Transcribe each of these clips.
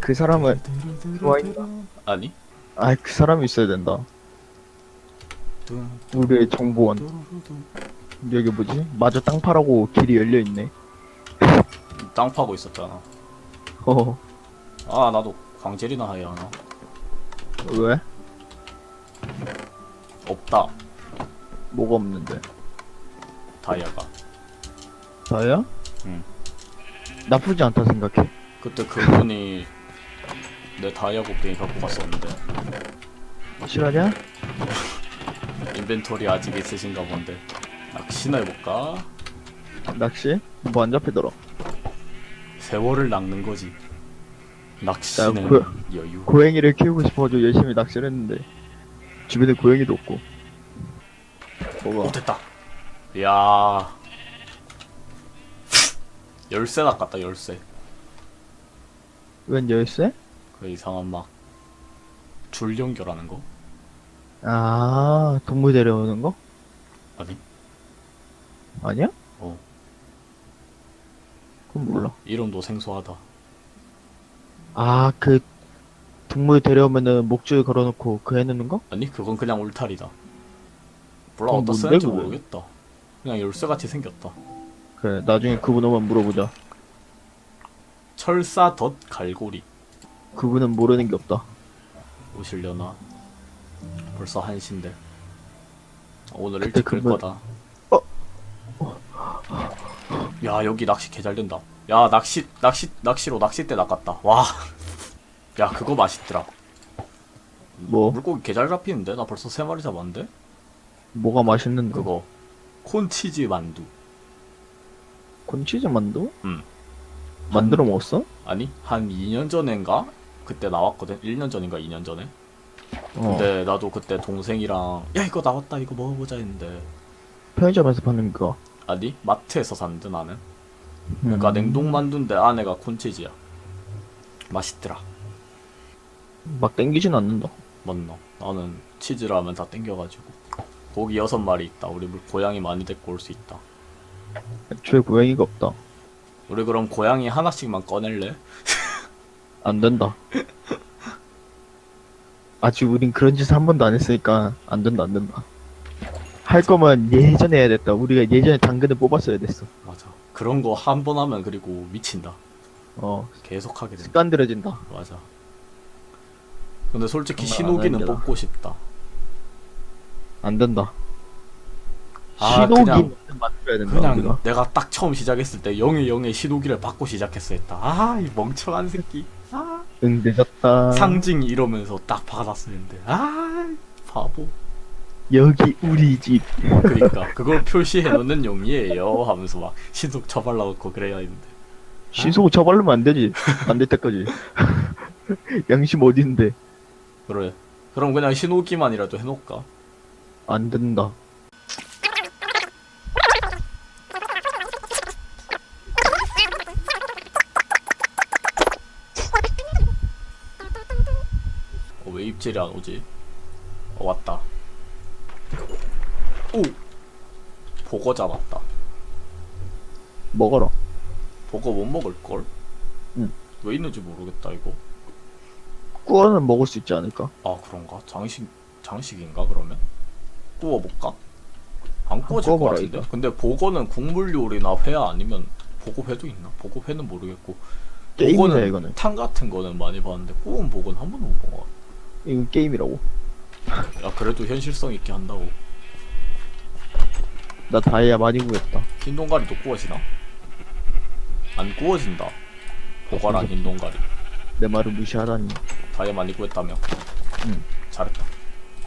그 사람은 좋아했나? 아니? 아그 사람이 있어야 된다 우리의 정보원 여기 뭐지? 마저 땅 파라고 길이 열려 있네 땅 파고 있었잖아. 어 아 나도 광젤이나 해야 하나? 왜? 없다. 뭐가 없는데 다이아가. 나야? 응. 나쁘지 않다 생각해 그때 그분이 내 다이아 곡괭이 갖고 갔었는데 실화냐? 인벤토리 아직 있으신가 본데 낚시나 해볼까? 낚시? 뭐 안 잡히더라 세월을 낚는 거지. 낚시는 야, 그- 여유. 고양이를 키우고 싶어가지고 열심히 낚시를 했는데 주변에 고양이도 없고 오 뭐가 됐다. 이야. 열쇠 낚았다 열쇠. 웬 열쇠? 그 이상한 막 줄 연결하는 거? 아 동물 데려오는 거? 아니? 아니야? 어. 그건 몰라 이름도 생소하다. 아 그 동물 데려오면은 목줄 걸어놓고 그 해놓는 거? 아니 그건 그냥 울타리다. 몰라 그건 뭔데, 쓰는지 그게? 모르겠다. 그냥 열쇠 같이 생겼다. 그래 나중에 그분한번 물어보자 철사 덧 갈고리 그분은 모르는 게 없다 오실려나? 벌써 한시인데. 오늘 일찍 끌 그분- 거다. 어. 야 여기 낚시 개 잘 된다. 야 낚시 낚시 낚시로 낚싯대 낚았다. 와. 야 그거 맛있더라. 뭐? 물고기 개 잘 잡히는데 나 벌써 세 마리 잡았는데. 뭐가 맛있는데 그거 콘치즈 만두. 콘치즈 만두? 음. 만들어 먹었어? 아니 한 2년 전인가 그때 나왔거든. 1년 전인가 2년 전에. 어 근데 나도 그때 동생이랑 야 이거 나왔다 이거 먹어보자 했는데 편의점에서 파는 거 아니 마트에서 샀는데 나는. 그러니까 음. 냉동 만두인데 안에가 콘치즈야. 맛있더라. 막 땡기진 않는다 맞나? 나는 치즈라면 다 땡겨가지고. 고기 여섯 마리 있다. 우리 물 고양이 많이 데리고 올 수 있다. 애초에 고양이가 없다 우리 그럼 고양이 하나씩만 꺼낼래? 안 된다 아직 우린 그런 짓을 한 번도 안 했으니까 안 된다 안 된다 할 거면 예전에 해야 됐다 우리가 예전에 당근을 뽑았어야 됐어 맞아. 그런 거 한 번 하면 그리고 미친다. 어 계속 하게 된다. 습관 들어진다 맞아. 근데 솔직히 정말 안 신호기는 하는. 뽑고 싶다. 안 된다 아, 신호기 만들어야 된다 그냥 우리가 내가 딱 처음 시작했을 때 0에 0에 신호기를 받고 시작했어 했다. 아, 이 멍청한 새끼. 아, 응 늦었다 상징 이러면서 딱 받았었는데. 아, 바보. 여기 우리 집 그러니까 그걸 표시해 놓는 용이에요 하면서 막 신속 처발라 놓고 그래야 했는데. 신속 처벌르면 안 되지 안 될 때까지 양심 어딘데 그래. 그럼 그냥 신호기만이라도 해놓을까? 안 된다 어, 왜 입질이 안 오지? 어, 왔다. 오! 보거 잡았다. 먹어라 보거 못 먹을걸? 응. 왜 있는지 모르겠다, 이거. 꾸어는 먹을 수 있지 않을까 아, 그런가? 장식, 장식인가, 그러면? 구워볼까? 안 구워질 것 구워봐라, 같은데? 이거. 근데 보거는 국물 요리나 회 아니면 보고회도 있나? 보고회는 모르겠고. 게임이다 보거는 이거는 탕 같은 거는 많이 봤는데 구운 보고는 한 번도 못 본 것 같아. 이건 게임이라고 야, 그래도 현실성 있게 한다고. 나 다이아 많이 구했다 흰 동가리도 구워지나? 안 구워진다. 보거랑 흰 동가리. 내 말을 무시하다니 다이아 많이 구했다며. 응. 잘했다.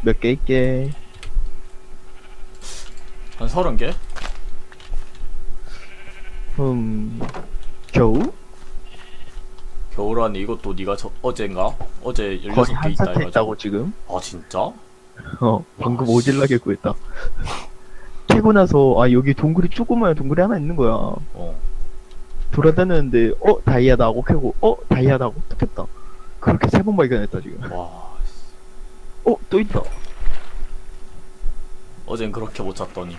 몇 개 있게 한 서른 개? 음 겨우? 겨울안에 이것도 네가 저, 어젠가? 어제 거의 16개 한 있다 해가지고. 했다고 지금 아 진짜? 어 방금 와, 오질나게 구했다 캐고 나서 아 여기 동굴이 조그마한 동굴이 하나 있는 거야 어. 돌아다녔는데 어 다이아다 하고 캐고 어 다이아다 하고 또 캤다 그렇게 세 번 발견했다 지금 와. 어 또 있다 어젠 그렇게 못 잤더니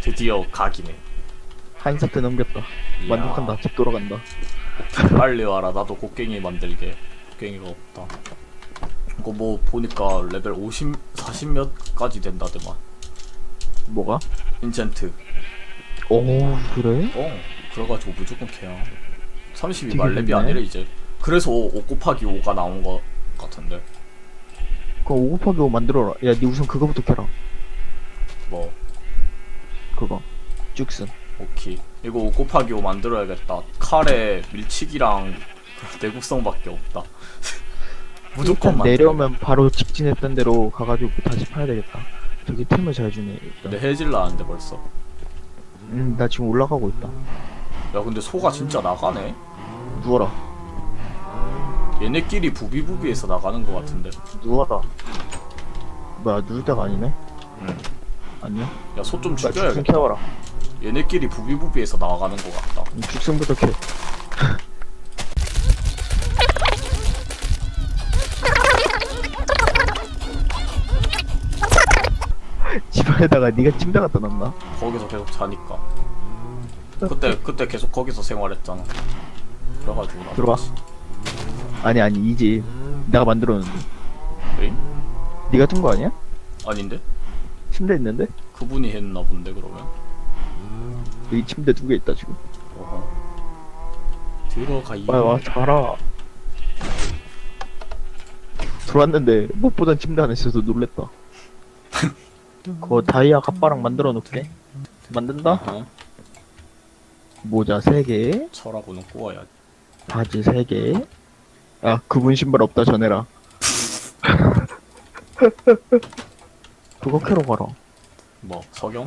드디어 각이네. 한 사태 넘겼다. 만족한다 집 돌아간다 빨리 와라. 나도 곡괭이 만들게. 곡괭이가 없다. 이거 뭐 보니까 레벨 50, 40 몇까지 된다더만. 뭐가? 인챈트. 오 그래? 어 그래가지고 무조건 캐야. 32 되게 말렙이 좋네. 아니라 이제. 그래서 5 곱하기 5가 나온 거 같은데. 그럼 5 곱하기 5 만들어라. 야니 우선 그거부터 캐라. 뭐? 그거. 쭉슨 오케이. 이거 5 곱하기 5 만들어야겠다. 칼에 밀치기랑 내구성밖에 없다. 무조건 일단 내려오면 바로 직진했던 대로 가가지고 다시 파야 되겠다. 저기 템을 잘 주네 일단. 근데 해질 나는데 벌써. 음 나 지금 올라가고 있다. 야 근데 소가 진짜 나가네. 누워라. 얘네끼리 부비부비해서 나가는 거 같은데. 누워라. 뭐야 누울 때가 아니네? 응. 아니야? 야소좀나 죽순 죽여야겠다. 캐와라 얘네끼리 부비부비해서 나가는 거 같다 음, 죽순부터 캐 집안에다가 네가 침대 갖다 놨나? 거기서 계속 자니까 그때 그때 계속 거기서 생활했잖아 그래가지고 나 들어와. 아니 아니 이 집 내가 만들었는데 에잉? 네가 둔 거 아니야? 아닌데? 침대 있는데? 그분이 했나 본데 그러면 여기 침대 두 개 있다 지금 들어가 이 와, 와, 자라. 들어왔는데, 못 보던 침대 안에 있어서 놀랬다. 그거 다이아 갑바랑 만들어 놓게. 만든다? 어허. 모자 3개, 철하고는 꼬아야 바지 3개. 야, 그분 신발 없다 전해라. 그거 캐러 가라. 뭐 석영?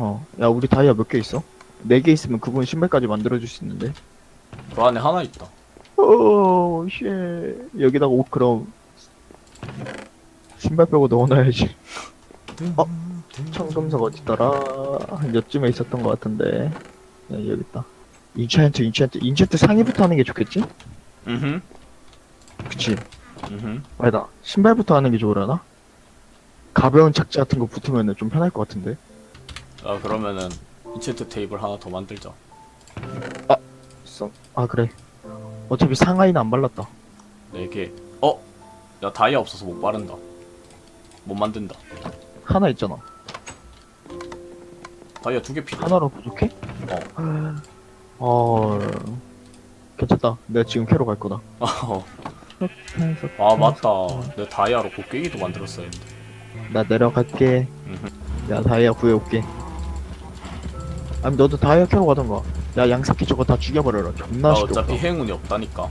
어. 야, 우리 다이아 몇 개 있어? 4개 있으면 그분 신발까지 만들어줄 수 있는데. 그 안에 하나 있다 오, 쉣. 여기다가 옷 그럼 신발 빼고 넣어놔야지. 어? 청금석 어디더라? 한 여쯤에 있었던 것 같은데. 야, 여기 있다. 인챈트, 인챈트, 인챈트 상의부터 하는 게 좋겠지? 음흠 그치? 음흠 아니다. 신발부터 하는 게 좋으려나? 가벼운 착지 같은 거 붙으면 좀 편할 것 같은데. 아 그러면은 인챈트 테이블 하나 더 만들자 써. 아, 그래. 어차피 상하이는 안 발랐다. 4개 어? 야 다이아 없어서 못 바른다 못 만든다 하나 있잖아. 다이아 두 개 필요해 하나로 부족해? 어. 어. 괜찮다. 내가 지금 캐러 갈 거다. 어. 아 맞다 내 다이아로 곡괭이도 만들었어야 했는데 나 내려갈게. 야 다이아 구해올게. 아니 너도 캐러 가던가. 야 양사키 저거 다 죽여버려라. 존나 나 시끄럽다. 어차피 행운이 없다니까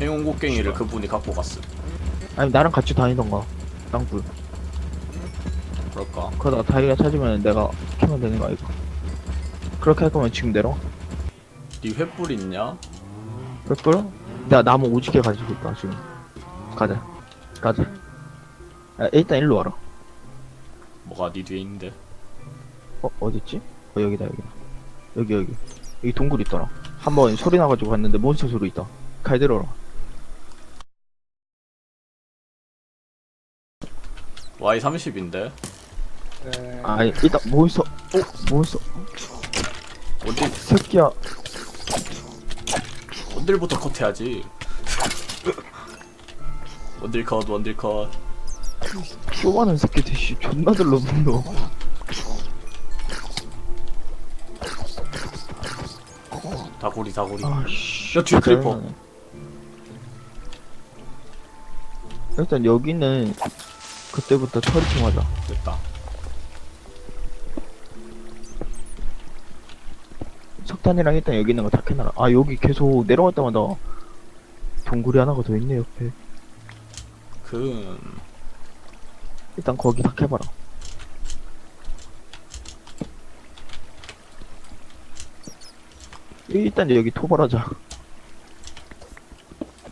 행운 곡괭이를 그분이 갖고 갔음 아니 나랑 같이 다니던가. 땅굴. 그럴까 그러다 다이아 찾으면 내가 캐면 되는 거 아이가. 그렇게 할 거면 지금 내려. 니 횃불 있냐? 그걸? 내가 나무 오지게 가지고 있다 지금. 가자. 가자. 야 일단 일로 와라. 뭐가 니 뒤에 있는데 어 어딨지? 어 여기다 여기다. 여기 여기. 여기 동굴 있더라. 한번 소리 나가지고 갔는데 몬스터 소리 있다. 칼 들어라. Y30인데 아 일단 몬스터. 어 몬스터. 어딜 새끼야. 원딜부터 컷해야지 원딜 컷 원딜 컷 쇼하는 새끼 대시 존나 들러 분노. 다구리 다구리 아씨. 야, 뒤에 크리퍼. 일단 여기는 그때부터 처리팅 하자. 됐다 석탄이랑 일단 여기 있는 거 다 캐놔라. 아 여기 계속 내려갈 때마다 동굴이 하나가 더 있네 옆에. 그 일단 거기 다 캐봐라. 일단 여기 토벌하자.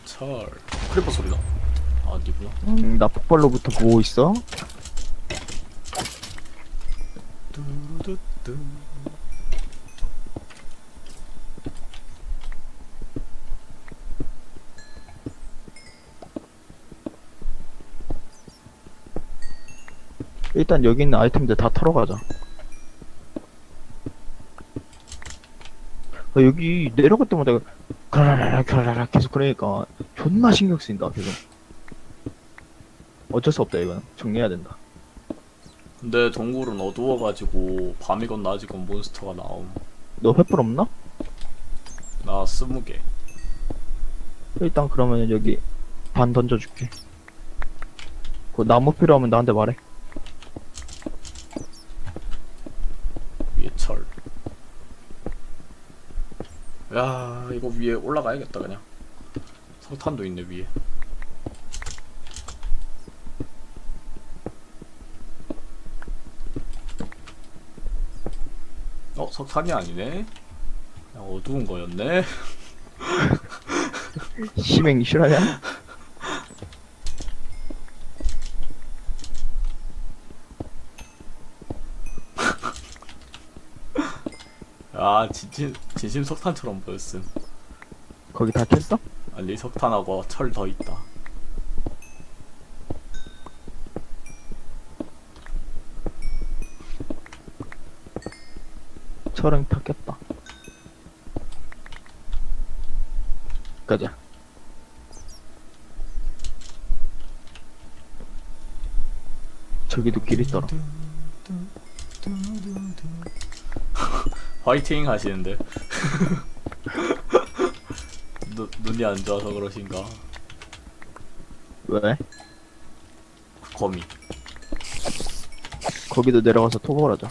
철 크리퍼 소리다 아 니구나 음, 나 폭발로부터 보고 있어. 뚜루뚜 일단 여기 있는 아이템들 다 털어가자. 여기 내려갈 때마다 가라라라 가라라라 계속 그러니까 존나 신경 쓰인다 계속 어쩔 수 없다 이건 정리해야 된다 근데 동굴은 어두워가지고 밤이건 낮이건 몬스터가 나옴. 너 횃불 없나? 나 스무 개. 일단 그러면 여기 반 던져줄게 그 나무 필요하면 나한테 말해 위에 철. 야 이거 위에 올라가야겠다 그냥. 석탄도 있네 위에. 어 석탄이 아니네. 어두운 거였네. 심행 실화냐? 아 진심 진심 석탄처럼 보였음. 거기 다 캤어? 아니 석탄하고 철 더 있다. 철은 다 깼다 가자 저기도 길 있더라 화이팅 하시는데 눈, 눈이 안 좋아서 그러신가? 왜? 거미. 거기도 내려가서 토벌 하자.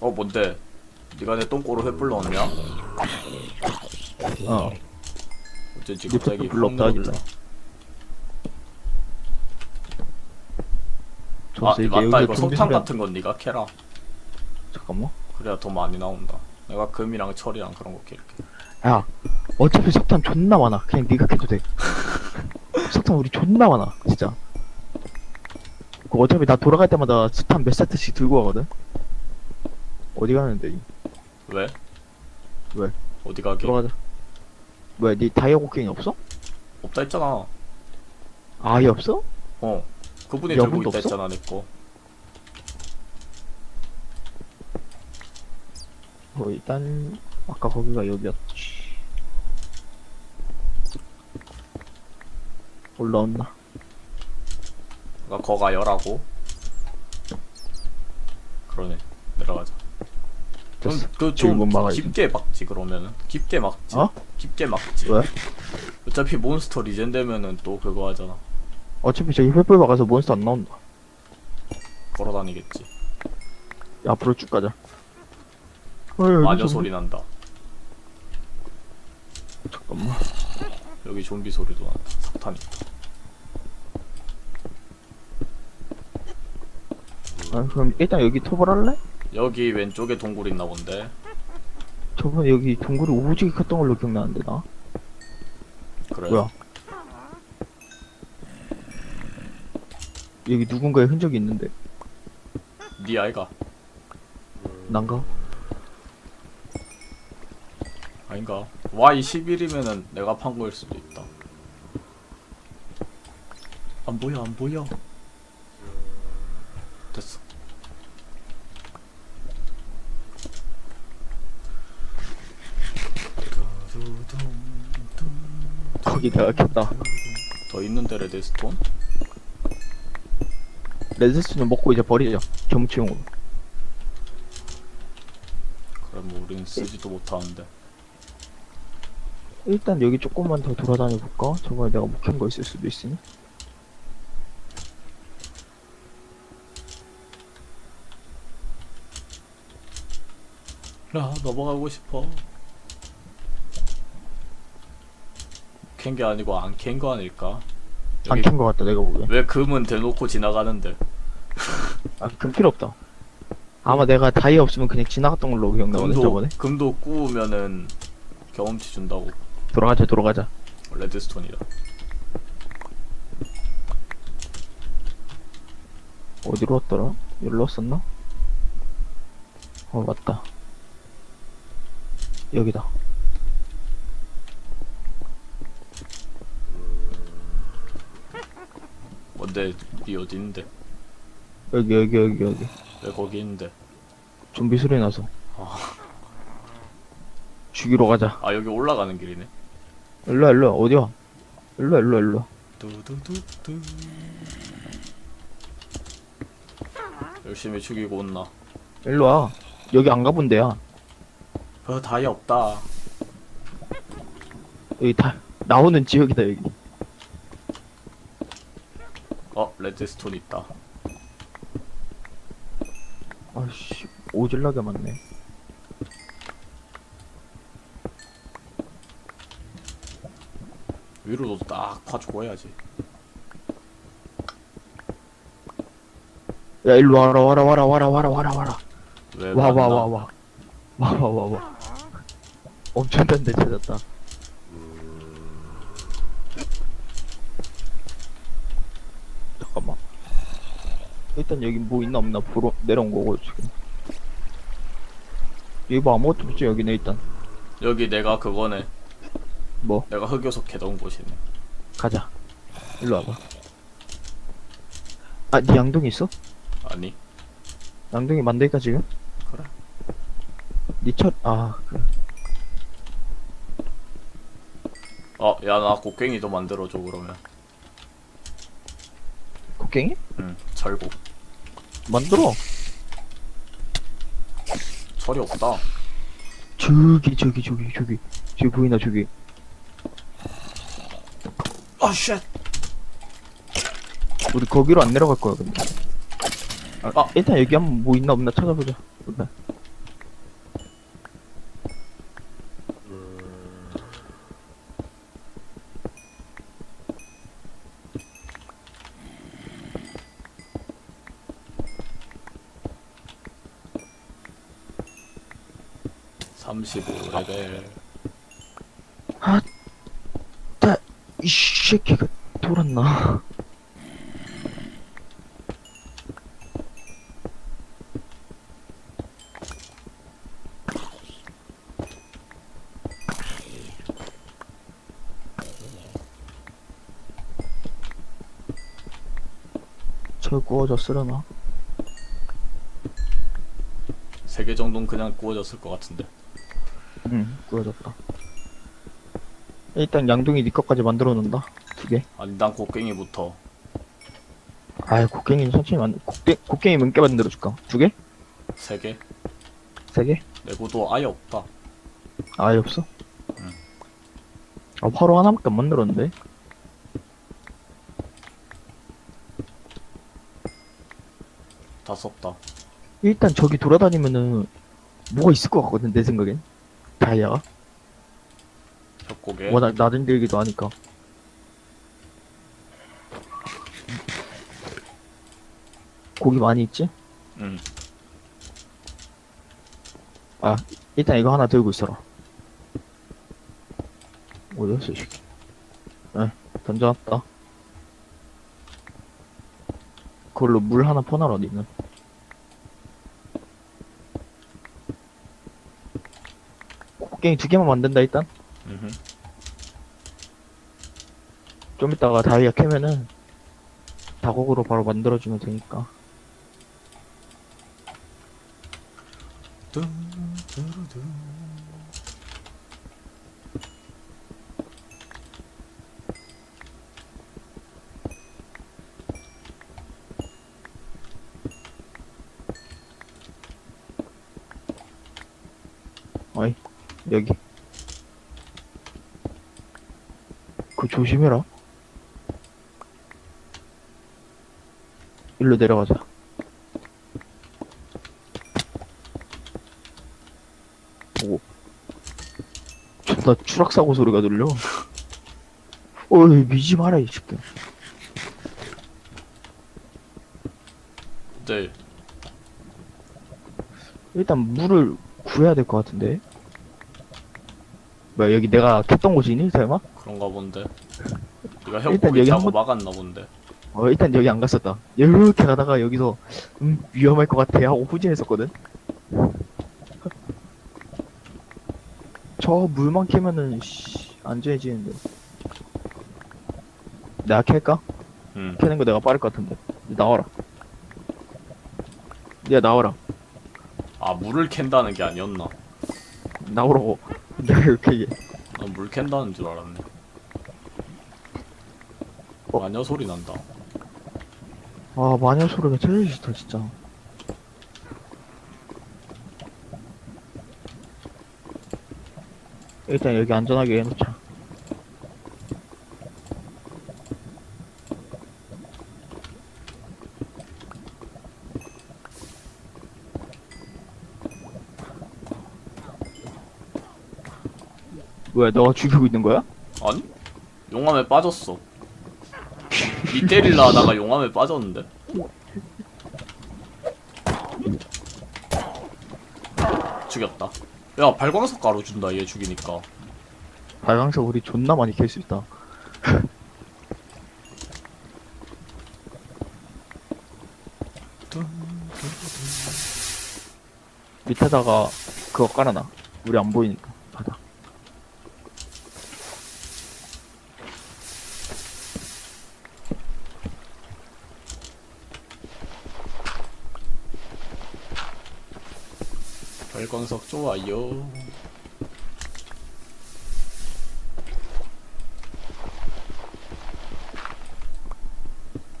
어 뭔데? 네가 내 똥꼬로 횃불 넣었냐? 어. 어쩐지 네 갑자기 횃불 별로 없다 하길래. 아 맞다 이거 석탄 같은 건 네가 캐라. 잠깐만. 그래야 더 많이 나온다. 내가 금이랑 철이랑 그런 거 캘게 야 어차피 석탄 존나 많아 그냥 네가 캐도 돼 석탄 우리 존나 많아 진짜 그 어차피 나 돌아갈 때마다 스탄 몇 세트씩 들고 가거든 어디 가는데 이? 왜? 왜? 어디 가게? 돌아가자 뭐야 네 다이아 곡괭이 없어? 없다 했잖아 아예 없어? 어 그분이 들고 있다 없어? 했잖아 내거 어 일단 아까 거기가 여기였지 올라왔나? 그러니까 거가 열하고. 그러네. 내려가자. 그럼 됐어. 그좀 지금. 깊게 막지 그러면은? 깊게 막지. 어? 깊게 막지. 왜? 어차피 몬스터 리젠 되면은 또 그거 하잖아. 어차피 저기 횃불 박아서 몬스터 안 나온다. 걸어 다니겠지. 야, 앞으로 쭉 가자. 어, 여기 마녀 소리 난다. 잠깐만. 여기 좀비 소리도 난다. 석탄 있 아, 그럼 일단 여기 토벌할래? 여기 왼쪽에 동굴 있나 본데. 저번에 여기 동굴이 오지게 컸던 걸로 기억나는데 나? 그래. 뭐야? 여기 누군가의 흔적이 있는데. 네 아이가. 난가? 아닌가? Y11이면은 내가 판 거일 수도 있다. 안 보여 안 보여 됐어 거기 내가 켰다. 더 있는데 레드스톤? 레드스는 먹고 이제 버리자 경치용으로. 뭐 우린 쓰지도 못하는데. 일단 여기 조금만 더 돌아다녀 볼까? 저번에 내가 못 켠 거 있을 수도 있으니. 아 넘어가고 싶어 캔 게 아니고 안 캔 거 아닐까? 안켠거 같다 내가 보기엔. 왜 금은 대놓고 지나가는데? 아 그럼 필요 없다. 아마 내가 다이아 없으면 그냥 지나갔던 걸로 기억나거든 금도 저번에. 금도 구우면은 경험치 준다고. 돌아가자 돌아가자. 레드스톤이다 어디로 왔더라? 여기로 왔었나? 어 맞다. 여기다 뭔데 니 어디 있는데 여기 여기 여기 여기 왜 거기 있는데 좀비 소리 나서 죽이러 가자. 아 여기 올라가는 길이네 일로와, 일로와. 어디야? 일로와, 일로와, 일로와. 두두두두 열심히 죽이고 온나 일로와. 여기 안 가본 데야. 어 다이 없다 여기 다, 나오는 지역이다, 여기. 어 레드스톤 있다 아씨, 오질나게 많네. 위로도 딱 파주고 해야지 야, 일로 와라, 와라, 와라, 와라, 와라, 와라, 와라. 왜 와, 와? 와, 와. 와, 와, 와, 와. 엄청난 데 찾았다. 잠깐만. 일단 여기 뭐 있나 없나 보러 내려온 거고, 지금. 여기 뭐 아무것도 없지, 여기는 일단. 여기 내가 그거네 뭐, 내가 흑요석 캐던 곳이네 가자. 일로 와봐. 아, 니 양동이 있어? 아니 양동이 만들까, 지금? 그래 니 철, 아, 그래. 어야 나 곡괭이도 만들어줘 그러면 곡괭이? 응 철곡 만들어. 철이 없다 저기, 저기, 저기, 저기. 저기 보이나, 저기. 아 쉣 우리 거기로 안 내려갈 거야, 근데. 아, 아. 일단 여기 한번 뭐 있나 없나 찾아보자. 일단. 삼십오 레벨 자, 이 새끼가 돌았나? 저 구워졌으려나? 세개 정도는 그냥 구워졌을 것 같은데 응, 구워졌다. 일단 양동이 네 것까지 만들어 놓는다. 두 개. 아니 난 곡괭이부터 아이, 곡괭이는 천천히 만, 곡괭, 곡괭이 몇 개 만들어 줄까? 두 개? 세 개? 세 개? 내구도 아예 없다 아예 없어? 응. 아, 화로 하나밖에 안 만들었는데? 다 썼다 일단 저기 돌아다니면은 뭐가 있을 것 같거든, 내 생각엔. 다이아가? 협곡에 워낙 나른들기도 하니까. 고기 많이 있지? 응 아, 일단 이거 하나 들고 있어라. 어디였어, 이 새끼. 에, 던져놨다. 그걸로 물 하나 퍼놔라, 니는. 곡괭이 두 개만 만든다, 일단. 음흠. 좀 이따가 다이아 캐면은 다곡으로 바로 만들어주면 되니까이, 여기. 그 조심해라. 일로 내려가자. 오. 존나 추락사고 소리가 들려. 어이, 미지 마라, 이 새끼. 네 일단 물을 구해야 될 것 같은데. 뭐야, 여기 내가 캤던 곳이니, 설마? 그런가 본데 네가 협곡이 여기 자고 한번- 막았나 본데 어, 일단 여기 안 갔었다. 이렇게 가다가 여기서, 음, 위험할 것 같아 하고 후진했었거든? 저 물만 캐면은, 씨, 안전해지는데. 내가 캘까? 응 캐는 거 내가 빠를 것 같은데. 나와라. 야, 나와라. 아 물을 캔다는 게 아니었나 나오라고. 내가 이렇게 얘- 난물 캔다는 줄 알았네. 어? 마녀 소리 난다. 아 마녀 소리가 제일 싫다 진짜 일단 여기 안전하게 해놓자 왜 너가 죽이고 있는 거야? 아니? 용암에 빠졌어. 이 때릴라 하다가 용암에 빠졌는데? 죽였다. 야, 발광석 가루 준다, 얘 죽이니까. 발광석 우리 존나 많이 캘 수 있다 밑에다가 그거 깔아놔 우리 안 보이니까 바다 발광석 좋아요.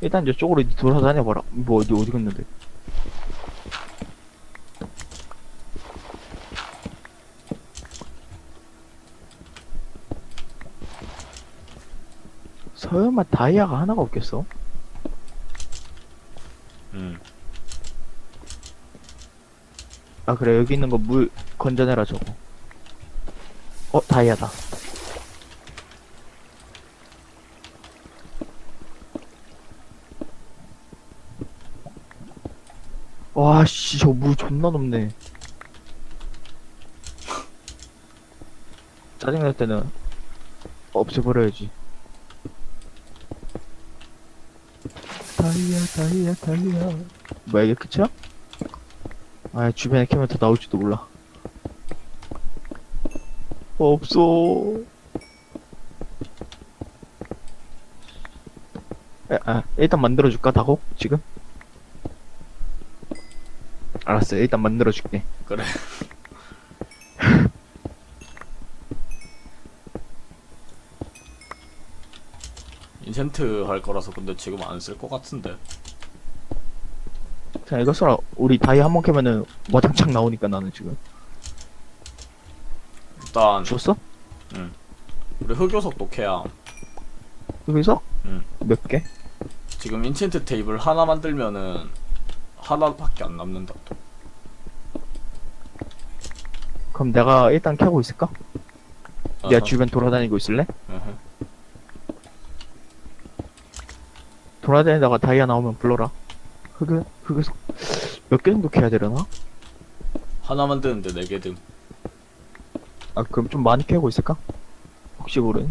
일단 이쪽으로 돌아다녀봐라 뭐 어디 어디 갔는데 설마 다이아가 하나가 없겠어? 음. 아 그래. 여기 있는 거 물 건져내라 저거. 어 다이아다. 와씨 저 물 존나 높네. 짜증날 때는 없애버려야지. 다이아 다이아 다이아. 뭐야 이게 끝이야? 아 주변에 캐면 더 나올지도 몰라 없어 에, 아, 일단 만들어줄까 다곡 지금? 알았어 일단 만들어줄게 그래. 인센트 할 거라서 근데 지금 안 쓸 것 같은데. 자 이거 써라 우리 다이 한 번 캐면은 와장창 나오니까 나는 지금 일단 줬어? 우리 흑요석도 캐야. 여기서? 응. 몇 개? 지금 인챈트 테이블 하나 만들면은 하나밖에 안 남는다. 또. 그럼 내가 일단 캐고 있을까? 내가. 주변 돌아다니고 있을래? 어허. 돌아다니다가 다이아 나오면 불러라 흑을 흑에서 몇 개 정도 캐야 되려나? 하나 만드는데 네개 등. 아 그럼 좀 많이 캐고 있을까? 혹시 모르니?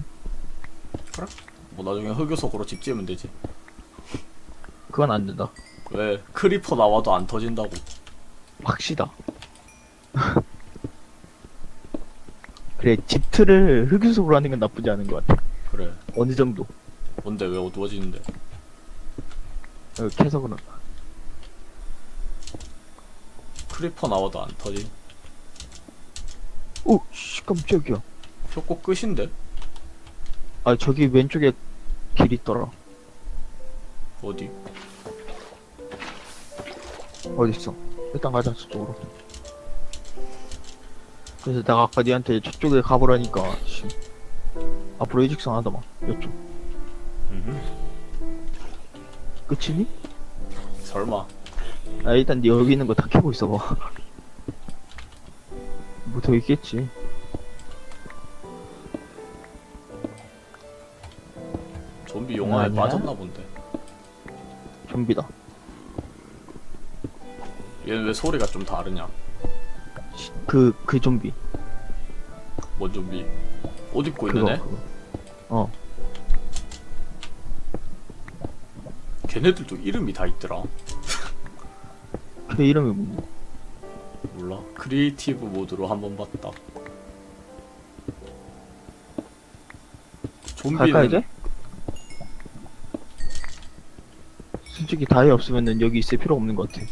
뭐 나중에 흑요석으로 집 지으면 되지. 그건 안 된다 왜 크리퍼 나와도 안 터진다고. 확시다 그래 집틀을 흑유석으로 하는 건 나쁘지 않은 것 같아 그래. 어느 정도 뭔데 왜 어두워지는데? 어, 캐서 그런 크리퍼 나와도 안 터지. 오! 씨 깜짝이야 효과 끝인데? 아 저기 왼쪽에 길 있더라 어디? 어딨어 일단 가자 저쪽으로 그래서 내가 아까 니한테 저쪽에 가보라니까 씨. 앞으로 일직선 하더만 이쪽 음흠. 끝이니? 설마. 아 일단 니 여기 있는 거 다 캐고 있어봐 뭐 더 있겠지 좀비 아니야? 빠졌나 본데. 좀비다 얘는 왜 소리가 좀 다르냐? 그, 그 좀비 뭔 좀비? 옷 입고 있는 그거 애? 그거 어 걔네들도 이름이 다 있더라. 그 이름이 뭔데? 몰라. 크리에이티브 모드로 한 번 봤다. 갈까 좀비는 이제? 솔직히 다이 없으면은 여기 있을 필요 없는 것 같아